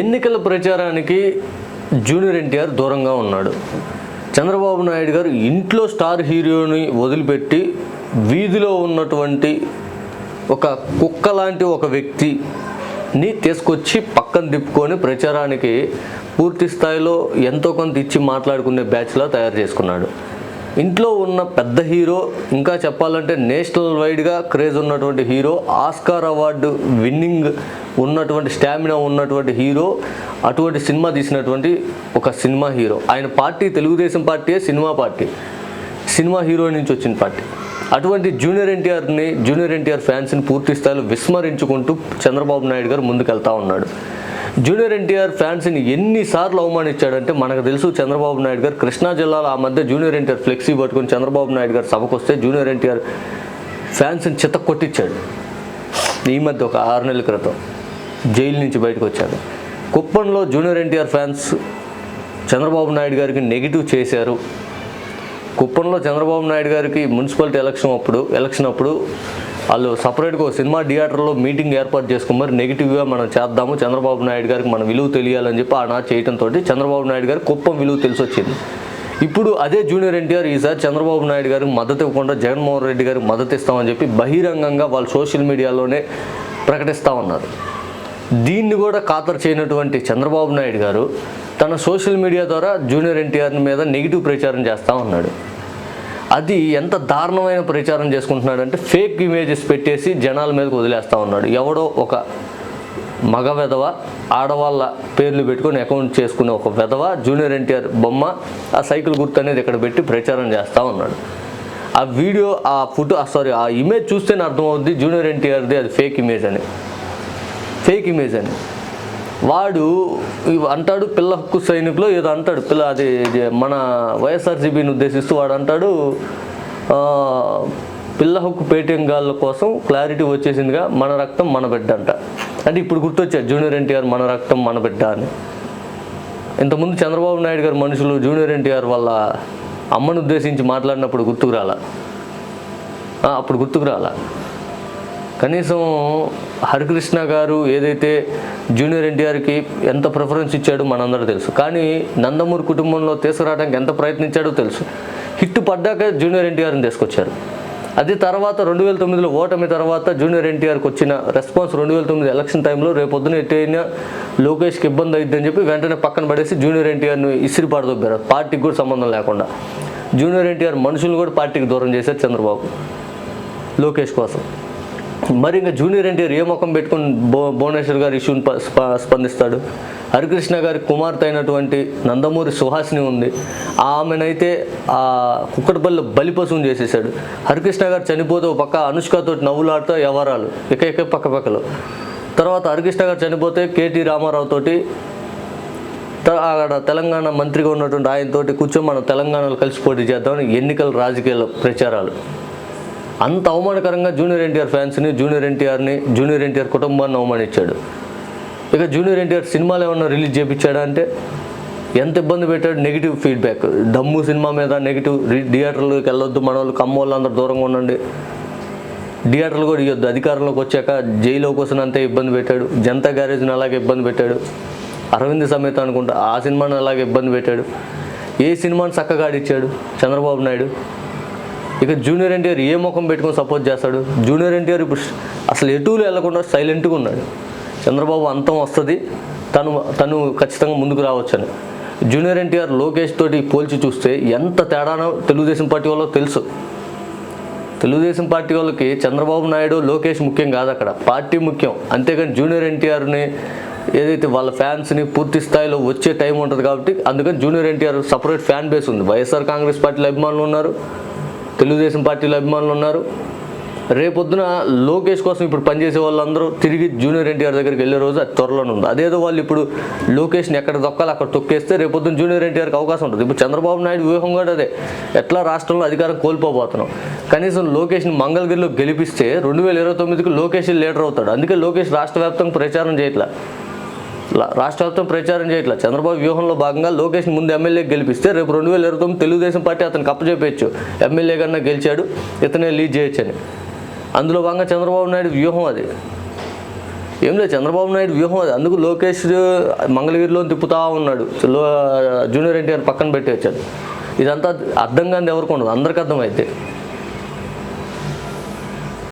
ఎన్నికల ప్రచారానికి జూనియర్ ఎన్టీఆర్ దూరంగా ఉన్నాడు. చంద్రబాబు నాయుడు గారు ఇంట్లో స్టార్ హీరోని వదిలిపెట్టి వీధిలో ఉన్నటువంటి ఒక కుక్క లాంటి ఒక వ్యక్తిని తీసుకొచ్చి పక్కన తిప్పుకొని ప్రచారానికి పూర్తి స్థాయిలో ఎంతో కొంత ఇచ్చి మాట్లాడుకునే బ్యాచ్లా తయారు చేసుకున్నాడు. ఇంట్లో ఉన్న పెద్ద హీరో ఇంకా చెప్పాలంటే నేషనల్ వైడ్గా క్రేజ్ ఉన్నటువంటి హీరో ఆస్కార్ అవార్డు విన్నింగ్ ఉన్నటువంటి స్టామినా ఉన్నటువంటి హీరో అటువంటి సినిమా తీసినటువంటి ఒక సినిమా హీరో. ఆయన పార్టీ తెలుగుదేశం పార్టీయే సినిమా పార్టీ. సినిమా హీరో నుంచి వచ్చిన పార్టీ. అటువంటి జూనియర్ ఎన్టీఆర్ని జూనియర్ ఎన్టీఆర్ ఫ్యాన్స్ని పూర్తి స్థాయిలో విస్మరించుకుంటూ చంద్రబాబు నాయుడు గారు ముందుకెళ్తా ఉన్నాడు. జూనియర్ ఎన్టీఆర్ ఫ్యాన్స్ని ఎన్నిసార్లు అవమానించాడంటే మనకు తెలుసు చంద్రబాబు నాయుడు గారు కృష్ణా జిల్లాలో ఆ మధ్య జూనియర్ ఎన్టీఆర్ ఫ్లెక్సీ పట్టుకుని చంద్రబాబు నాయుడు గారు సభకు వస్తే జూనియర్ ఎన్టీఆర్ ఫ్యాన్స్ని చిత్త కొట్టించాడు. ఈ మధ్య ఒక ఆరు నెలల క్రితం జైలు నుంచి బయటకు వచ్చాడు. కుప్పంలో junior NTR fans Chandrababu Naidu గారికి నెగిటివ్ చేశారు. కుప్పంలో చంద్రబాబు నాయుడు గారికి మున్సిపాలిటీ ఎలక్షన్ అప్పుడు ఎలక్షన్ అప్పుడు వాళ్ళు సపరేట్గా సినిమా థియేటర్లో మీటింగ్ ఏర్పాటు చేసుకుని మరి నెగిటివ్గా మనం చేద్దాము. చంద్రబాబు నాయుడు గారికి మన విలువ తెలియాలని చెప్పి ఆనాడు చేయడంతో చంద్రబాబు నాయుడు గారికి కుప్పం విలువ తెలిసి వచ్చింది. ఇప్పుడు అదే జూనియర్ ఎన్టీఆర్ ఈసారి చంద్రబాబు నాయుడు గారికి మద్దతు ఇవ్వకుండా జగన్మోహన్ రెడ్డి గారికి మద్దతు ఇస్తామని చెప్పి బహిరంగంగా వాళ్ళు సోషల్ మీడియాలోనే ప్రకటిస్తూ ఉన్నారు. దీన్ని కూడా ఖాతరు చేయనటువంటి చంద్రబాబు నాయుడు గారు తన సోషల్ మీడియా ద్వారా జూనియర్ ఎన్టీఆర్ మీద నెగిటివ్ ప్రచారం చేస్తూ ఉన్నాడు. అది ఎంత దారుణమైన ప్రచారం చేసుకుంటున్నాడంటే ఫేక్ ఇమేజెస్ పెట్టేసి జనాల మీదకి వదిలేస్తూ ఉన్నాడు. ఎవడో ఒక మగ వెధవ ఆడవాళ్ళ పేర్లు పెట్టుకొని అకౌంట్ చేసుకునే ఒక వెధవ జూనియర్ ఎన్టీఆర్ బొమ్మ ఆ సైకిల్ గుర్తు అనేది ఇక్కడ పెట్టి ప్రచారం చేస్తూ ఉన్నాడు. ఆ వీడియో ఆ ఫోటో సారీ ఆ ఇమేజ్ చూస్తేనే అర్థమవుద్ది జూనియర్ ఎన్టీఆర్ది అది ఫేక్ ఇమేజ్ అని. ఫేక్ ఇమేజ్ అని. వాడు అంటాడు పిల్ల హక్కు సైనికులు ఏదో అంటాడు. పిల్ల అది మన వైఎస్ఆర్సీబీని ఉద్దేశిస్తూ వాడు అంటాడు పిల్ల హక్కు పేటీఎం గాళ్ళ కోసం క్లారిటీ వచ్చేసిందిగా మన రక్తం మన బిడ్డ అంట. అంటే ఇప్పుడు గుర్తొచ్చారు జూనియర్ ఎన్టీఆర్ మన రక్తం మన బిడ్డ అని. ఇంతకుముందు చంద్రబాబు నాయుడు గారు మనుషులు జూనియర్ ఎన్టీఆర్ వాళ్ళ అమ్మను ఉద్దేశించి మాట్లాడినప్పుడు గుర్తుకు రాలా? అప్పుడు గుర్తుకు రాలా? కనీసం హరికృష్ణ గారు ఏదైతే జూనియర్ ఎన్టీఆర్కి ఎంత ప్రిఫరెన్స్ ఇచ్చాడో మనందరూ తెలుసు. కానీ నందమూరి కుటుంబంలో తీసుకురావడానికి ఎంత ప్రయత్నించాడో తెలుసు. హిట్ పడ్డాక జూనియర్ ఎన్టీఆర్ని తీసుకొచ్చారు. అది తర్వాత రెండు వేల తొమ్మిదిలో ఓటమి తర్వాత జూనియర్ ఎన్టీఆర్కి వచ్చిన రెస్పాన్స్ రెండు వేల తొమ్మిది ఎలక్షన్ టైంలో రేపొద్దున ఎట్టయినా లోకేష్కి ఇబ్బంది అయిద్దని చెప్పి వెంటనే పక్కన పడేసి జూనియర్ ఎన్టీఆర్ని ఇసిరి పాడదొబ్బారు పార్టీకి కూడా సంబంధం లేకుండా. జూనియర్ ఎన్టీఆర్ మనుషులు కూడా పార్టీకి దూరం చేశారు చంద్రబాబు. లోకేష్ కోసం. మరి ఇంకా జూనియర్ ఎన్టీఆర్ ఏ ముఖం పెట్టుకుని భో భువనేశ్వర్ గారి ఇష్యూని స్ప- స్పందిస్తాడు? హరికృష్ణ గారి కుమార్తె అయినటువంటి నందమూరి సుహాసిని ఉంది. ఆమెనైతే ఆ కుక్కడపల్లి బలిపశువుని చేసేసాడు హరికృష్ణ గారు చనిపోతే ఒక పక్క అనుష్కతో నవ్వులాడుతూ వ్యవహారాలు ఇక ఇక పక్క పక్కలో. తర్వాత హరికృష్ణ గారు చనిపోతే కేటీ రామారావు తోటి అక్కడ తెలంగాణ మంత్రిగా ఉన్నటువంటి ఆయనతోటి కూర్చొని మనం తెలంగాణలో కలిసి పోటీ చేద్దామని ఎన్నికల రాజకీయాల ప్రచారాలు. అంత అవమానకరంగా జూనియర్ ఎన్టీఆర్ ఫ్యాన్స్ని జూనియర్ ఎన్టీఆర్ని జూనియర్ ఎన్టీఆర్ కుటుంబాన్ని అవమానించాడు. ఇక జూనియర్ ఎన్టీఆర్ సినిమాలు ఏమన్నా రిలీజ్ చేయించాడా అంటే ఎంత ఇబ్బంది పెట్టాడు? Negative feedback. దమ్ము సినిమా మీద నెగిటివ్ థియేటర్లోకి వెళ్ళొద్దు మన వాళ్ళు కమ్మ వాళ్ళు అందరు దూరంగా ఉండండి. థియేటర్లు కూడా ఇవ్వద్దు అధికారంలోకి వచ్చాక జైలు కోసం అంతే ఇబ్బంది పెట్టాడు. జనతా గ్యారేజ్ని అలాగే ఇబ్బంది పెట్టాడు. అరవింద్ సమేత అనుకుంటా ఆ సినిమాని అలాగే ఇబ్బంది పెట్టాడు. ఏ సినిమాని చక్కగా ఆడిచ్చాడు? చంద్రబాబు నాయుడు. ఇక జూనియర్ ఎన్టీఆర్ ఏ ముఖం పెట్టుకొని సపోర్ట్ చేస్తాడు? జూనియర్ ఎన్టీఆర్ ఇప్పుడు అసలు ఎటులు వెళ్ళకుండా సైలెంట్గా ఉన్నాడు. చంద్రబాబు అంతం వస్తుంది తను తను ఖచ్చితంగా ముందుకు రావచ్చని. జూనియర్ ఎన్టీఆర్ లోకేష్ తోటి పోల్చి చూస్తే ఎంత తేడానో తెలుగుదేశం పార్టీ వాళ్ళకి తెలుసు. తెలుగుదేశం పార్టీ వాళ్ళకి చంద్రబాబు నాయుడు లోకేష్ ముఖ్యం కాదు అక్కడ. పార్టీ ముఖ్యం. అంతేగాని జూనియర్ ఎన్టీఆర్ని ఏదైతే వాళ్ళ ఫ్యాన్స్ని పూర్తి స్థాయిలో వచ్చే టైం ఉంటుంది కాబట్టి అందుకని junior NTR separate fan base ఉంది. వైఎస్ఆర్ కాంగ్రెస్ పార్టీలో అభిమానులు ఉన్నారు. తెలుగుదేశం పార్టీలో అభిమానులు ఉన్నారు. రేపొద్దున లోకేష్ కోసం ఇప్పుడు పనిచేసే వాళ్ళందరూ తిరిగి జూనియర్ ఎన్టీఆర్ దగ్గరికి వెళ్ళే రోజు అది త్వరలోనే ఉంది. అదేదో వాళ్ళు ఇప్పుడు లోకేష్ని ఎక్కడ తొక్కాలి అక్కడ తొక్కేస్తే రేపొద్దున జూనియర్ ఎన్టీఆర్కి అవకాశం ఉంటుంది. ఇప్పుడు చంద్రబాబు నాయుడు వ్యూహం కూడా అదే. ఎట్లా రాష్ట్రంలో అధికారం కోల్పోబోతున్నాం. కనీసం లోకేష్ని మంగళగిరిలో గెలిపిస్తే రెండు వేల ఇరవై తొమ్మిదికి లోకేష్ లీడర్ అవుతాడు. అందుకే లోకేష్ రాష్ట్ర వ్యాప్తంగా ప్రచారం చేయట్లా. రాష్ట్ర వ్యాప్తం ప్రచారం చేయట్లా. చంద్రబాబు వ్యూహంలో భాగంగా లోకేష్ ముందు ఎమ్మెల్యే గెలిపిస్తే రేపు రెండు వేల ఇరవై తొమ్మిది తెలుగుదేశం పార్టీ అతనికి అప్పచెప్పచ్చు ఎమ్మెల్యే కన్నా గెలిచాడు ఇతనే లీడ్ చేయొచ్చు అని అందులో భాగంగా చంద్రబాబు నాయుడు వ్యూహం అది. ఏం లేదు చంద్రబాబు నాయుడు వ్యూహం అది. అందుకు లోకేష్ మంగళగిరిలో తిప్పుతా ఉన్నాడు. లో జూనియర్ ఎన్టీఆర్ పక్కన పెట్టి వచ్చాడు ఇదంతా అర్థం కాని ఎవరికి ఉండదు అందరికి అర్థమైతే